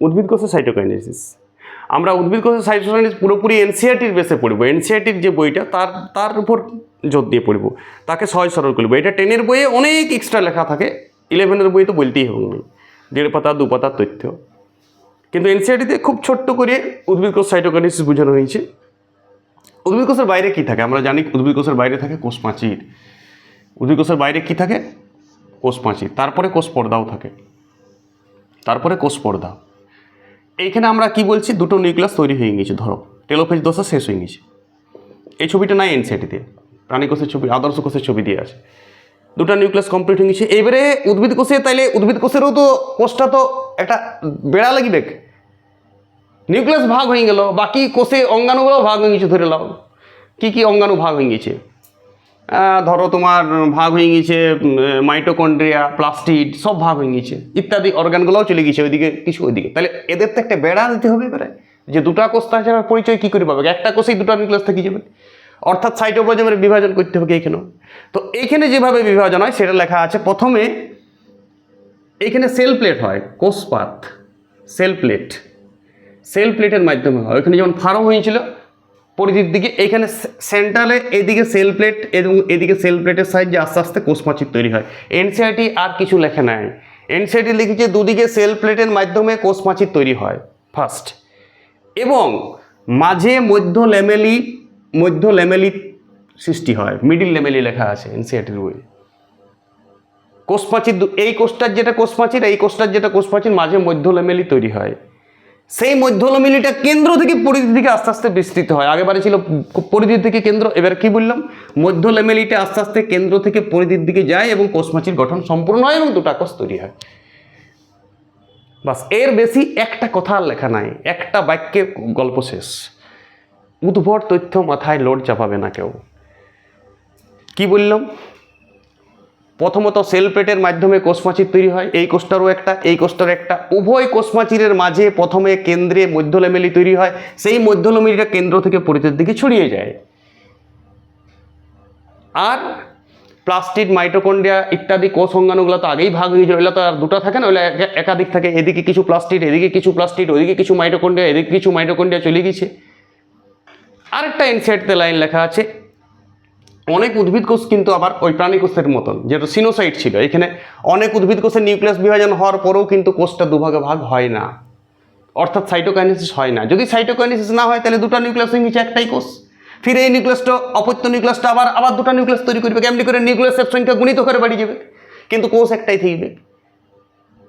উদ্ভিদ কোষের সাইটোকাইনেসিস আমরা উদ্ভিদ কোষের সাইটোকাইনেসিস পুরোপুরি এনসিআরটির বেসে পড়ব। এনসিআরটির যে বইটা, তার তার উপর জোর দিয়ে পড়ব। তাকে সহজ সরল করব। এটা টেনের বইয়ে অনেক এক্সট্রা লেখা থাকে। ইলেভেনের বইয়ে তো বলতেই হবে দেড় পাতা, দু পাতার তথ্য। কিন্তু এনসিআরটিতে খুব ছোট্ট করে উদ্ভিদ কোষ সাইটোকাইনেসিস বোঝানো হয়েছে। উদ্ভিদ কোষের বাইরে কী থাকে? আমরা জানি উদ্ভিদ কোষের বাইরে থাকে কোষ প্রাচীর উদ্ভিদ কোষের বাইরে কী থাকে? কোষ প্রাচীর তারপরে কোষ পর্দাও থাকে। তারপরে কোষ পর্দা। এইখানে আমরা কি বলছি? দুটো নিউক্লিয়াস তৈরি হয়ে গেছে ধরো। টেলোফেজ দশা শেষ হয়ে গেছে এই ছবিটা নাই এনসিআইটিতে প্রাণী কোষের ছবি, আদর্শ কোষের ছবি দিয়ে আছে। দুটো নিউক্লিয়াস কমপ্লিট হয়ে গেছে এবারে উদ্ভিদ কোষে, তাইলে উদ্ভিদ কোষেরও তো কোষটা তো একটা বেড়া লাগিবে নিউক্লিয়াস ভাগ হয়ে গেল, বাকি কোষে অঙ্গাণুগুলো ভাগ হয়ে গেছে ধরে লাও কী কী অঙ্গাণু ভাগ হয়ে গেছে ধরো তোমার ভাগ হয়ে গেছে মাইটোকন্ড্রিয়া প্লাস্টিড সব ভাগ হয়ে গেছে ইত্যাদি অর্গানগুলোও চলে গেছে ওইদিকে, কিছু ওইদিকে। তাহলে এদের তো একটা বেড়া দিতে হবে এবারে, যে দুটা কোষ তাছাড়া পরিচয় কী করে পাবে? একটা কোষেই দুটা নিউক্লিয়াস থেকে যাবে। অর্থাৎ সাইটোপ্লাজমের বিভাজন করতে হবে এখানেও। তো এইখানে যেভাবে বিভাজন হয়, সেটা লেখা আছে, প্রথমে এইখানে সেল প্লেট হয়, কোষপাত সেল প্লেট সেল প্লেটের মাধ্যমে হয়। ওইখানে যেমন ফার্ম হয়েছিল পরিধির দিকে, এখানে সেন্ট্রালে এদিকে সেল প্লেট এবং এদিকে সেল প্লেটের সাহায্যে আস্তে আস্তে কোষমাচির তৈরি হয়। এনসিআইটি আর কিছু লেখে নাই। এনসিআইটি লিখেছে, দুদিকে সেল প্লেটের মাধ্যমে কোষমাচির তৈরি হয় ফার্স্ট এবং মাঝে মধ্য লেমেলি মধ্য লেমেলি সৃষ্টি হয়। মিডিল লেমেলি লেখা আছে এনসিআরটির বই কোষপাচির এই কোষটার যেটা কোষপাচির এই কোষটার যেটা কোষপাচির মাঝে মধ্য লেমেলি তৈরি হয়। সেই মধ্যলমিলিটা কেন্দ্র থেকে পরিধি থেকে আস্তে আস্তে বিস্তৃত হয়। আগেবারে ছিল পরিধি থেকে কেন্দ্র, এবার কি বললাম? মধ্য লেমেলিটা আস্তে আস্তে কেন্দ্র থেকে পরিধির দিকে যায় এবং কোষমাচির গঠন সম্পূর্ণ হয় এবং দুটা কোষ তৈরি হয়। বাস, এর বেশি একটা কথা আর লেখা নাই। একটা বাক্যে গল্প শেষ। উদ্ভট তথ্য মাথায় লোড চাপাবে না কেউ। কি বললাম? প্রথমত সেল প্লেটের মাধ্যমে কোষমাচির তৈরি হয়, এই কোষটারও একটা, এই কোষটার একটা। উভয় কোষমাচিরের মাঝে প্রথমে কেন্দ্রে মধ্যলেমেলি তৈরি হয়, সেই মধ্যলেমেলিটা কেন্দ্র থেকে পরিধির দিকে ছড়িয়ে যায়। আর প্লাস্টিড, মাইটোকন্ড্রিয়া ইত্যাদি কোষ অঙ্গাণুগুলো তো আগেই ভাগ হয়ে যায় ওগুলো তো আর দুটো থাকে না ওগুলো একাধিক থাকে, এদিকে কিছু প্লাস্টিড, এদিকে কিছু প্লাস্টিড, ওইদিকে কিছু মাইটোকন্ড্রিয়া, এদিকে কিছু মাইটোকন্ড্রিয়া চলে গেছে আরেকটা ইনসাইটতে লাইন লেখা আছে অনেক উদ্ভিদ কোষ কিন্তু আবার ওই প্রাণী কোষের মতন, যেটা সিনোসাইট ছিল। এখানে অনেক উদ্ভিদ কোষের নিউক্লিয়াস বিভাজন হওয়ার পরেও কিন্তু কোষটা দুভাগে ভাগ হয় না। অর্থাৎ সাইটোকাইনেসিস হয় না। যদি সাইটোকাইনেসিস না হয়, তাহলে দুটো নিউক্লিয়াস হয়ে গেছে একটাই কোষ। ফিরে এই নিউক্লিয়াসটা, অপত্য নিউক্লিয়াসটা আবার আবার দুটো নিউক্লিয়াস তৈরি করবে। কেমনি করে নিউক্লিয়াসের সংখ্যা গুণিত করে বাড়ি যাবে? কিন্তু কোষ একটাই থাকবে।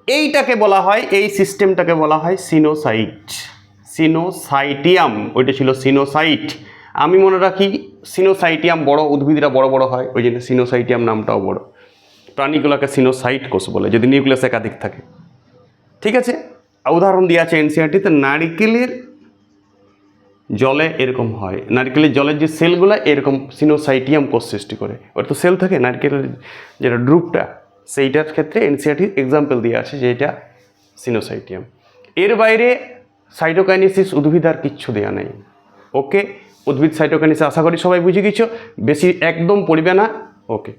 এইটাকে বলা হয়, এই সিস্টেমটাকে বলা হয় সিনোসাইট। সিনোসাইটিয়াম, ওইটা ছিল সিনোসাইট। আমি মনে রাখি সিনোসাইটিয়াম বড়, উদ্ভিদরা বড় বড় হয়, ওই জন্য সিনোসাইটিয়াম নামটাও বড়। প্রাণীগুলোকে সিনোসাইট কোষ বলে, যদি নিউক্লিয়াস একাধিক থাকে। ঠিক আছে? উদাহরণ দিয়ে আছে এনসিআরটিতে নারিকেলের জলে এরকম হয়। নারকেলের জলের যে সেলগুলো, এরকম সিনোসাইটিয়াম কোষ সৃষ্টি করে। ওর তো সেল থাকে, নারকেলের যেটা ড্রুপটা সেইটার ক্ষেত্রে এনসিআরটি এক্সাম্পল দিয়ে আছে যে এটা সিনোসাইটিয়াম। এর বাইরে সাইটোকাইনেসিস উদ্ভিদ আর কিচ্ছু দেওয়া নেই। ওকে উদ্ভিদ সাইটোকাইনেসিস আশা করি সবাই বুঝে গেছো। বেশি একদম পড়বে না। ওকে